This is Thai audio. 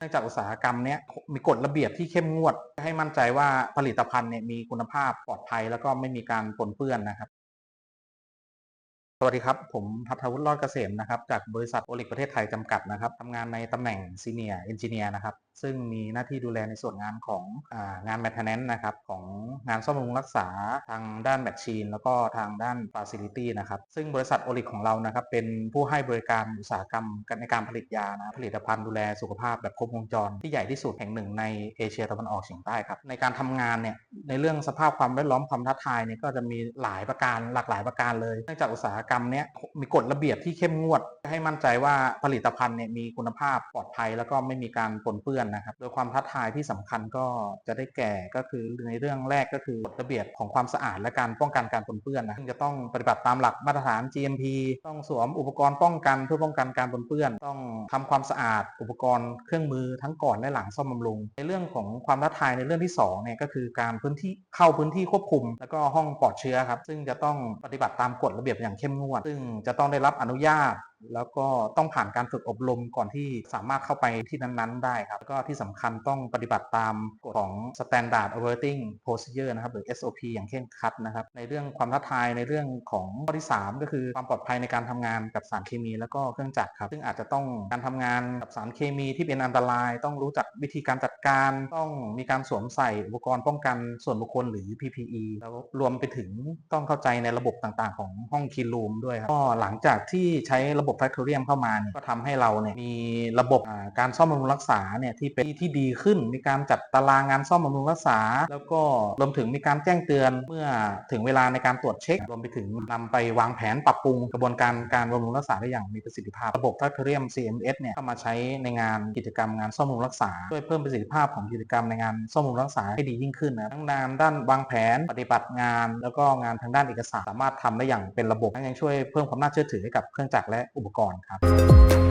เนื่องจากอุตสาหกรรมเนี้ยมีกฎระเบียบที่เข้มงวด ให้มั่นใจว่าผลิตภัณฑ์เนี่ยมีคุณภาพปลอดภัยแล้วก็ไม่มีการปนเปื้อนนะครับ สวัสดีครับ ผมทัทวุฒิรอดเกษมนะครับจากบริษัทโอลิกประเทศไทยจำกัดนะครับทำงานในตำแหน่งซีเนียร์เอนจิเนียร์นะครับซึ่งมีหน้าที่ดูแลในส่วนงานขององานแม i เทน a น c e นะครับของงานซ่อมบำรุงรักษาทางด้านแมชชีน แล้วก็ทางด้านฟ a ซิลิตี้นะครับซึ่งบริษัทโอลิกของเรานะครับเป็นผู้ให้บริการอุตสาหกรรมในการผลิตยานะผลิตภัณฑ์ดูแลสุขภาพแบบครบวงจร ที่ใหญ่ที่สุดแห่งหนึ่งในเอเชียตะวันออกเฉียงใต้ครับในการทำงานเนี่ยในเรื่องสภาพความแวดล้อมความท้าทายเนี่ยก็จะมีหลายประการหลากหลายประการเลยเนื่องจากอุตสาหกรรมเนี้ยมีกฎระเบียบที่เข้มงวด ให้มั่นใจว่าผลิตภัณฑ์เนี่ยมีคุณภาพปลอดภัยแล้วก็ไม่มีการปนเปื้อนนะครับ โดยความท้าทายที่สำคัญก็จะได้แก่ก็คือในเรื่องแรกก็คือกฎระเบียบของความสะอาดและการป้องกันการปนเปื้อนนะซึ่งจะต้องปฏิบัติตามหลักมาตรฐาน GMP ต้องสวมอุปกรณ์ป้องกันเพื่อป้องกันการปนเปื้อน ต้องทำความสะอาดอุปกรณ์เครื่องมือทั้งก่อนและหลังซ่อมบำรุง ในเรื่องของความท้าทายในเรื่องที่สองเนี่ยก็คือการพื้นที่เข้าพื้นที่ควบคุม แล้วก็ห้องปลอดเชื้อครับซึ่งจะต้องปฏิบัติตามกฎระเบียบอย่างเข้มงวดซึ่งจะต้องได้รับอนุญาต แล้วก็ต้องผ่านการฝึกอบรมก่อนที่สามารถเข้าไปที่นั้นๆ ได้ครับแล้วก็ที่สำคัญต้องปฏิบัติตามกฎของ Standard Operating Procedure นะครับ หรือ SOP อย่างเคร่งครัดนะครับ ในเรื่องความท้าทายในเรื่องของข้อที่ 3 ก็คือความปลอดภัยในการทำงานกับสารเคมี แล้วก็เครื่องจักรครับ ซึ่งอาจจะต้องการทำงานกับสารเคมีที่เป็นอันตราย ต้องรู้จักวิธีการจัดการ ต้องมีการสวมใส่อุปกรณ์ป้องกันส่วนบุคคลหรือ PPE แล้วรวมไปถึงต้องเข้าใจในระบบต่างๆ ของห้องคีรูมด้วยครับก็หลังจากที่ใช้ระบบ Factorium เข้ามาเนี่ยก็ทำให้เราเนี่ยมีระบบการซ่อมบำรุงรักษาเนี่ยที่เป็นที่ที่ดีขึ้น มีการจัดตารางงานซ่อมบำรุงรักษา แล้วก็รวมถึงมีการแจ้งเตือนเมื่อถึงเวลาในการตรวจเช็ค รวมไปถึงนำไปวางแผนปรับปรุงกระบวนการการบำรุงรักษาได้อย่างมีประสิทธิภาพระบบ Factorium CMS เนี่ยเข้ามาใช้ในงานกิจกรรมงานซ่อมบำรุงรักษาช่วยเพิ่มประสิทธิภาพของกิจกรรมในงานซ่อมบำรุงรักษาให้ดียิ่งขึ้นนะทั้งงานด้านวางแผนปฏิบัติงาน แล้วก็งานทางด้านเอกสารสามารถทำได้อย่างเป็นระบบและยังช่วยเพิ่มความน่าเชื่อถือให้กับเครื่องจักรและอุปกรณ์ครับ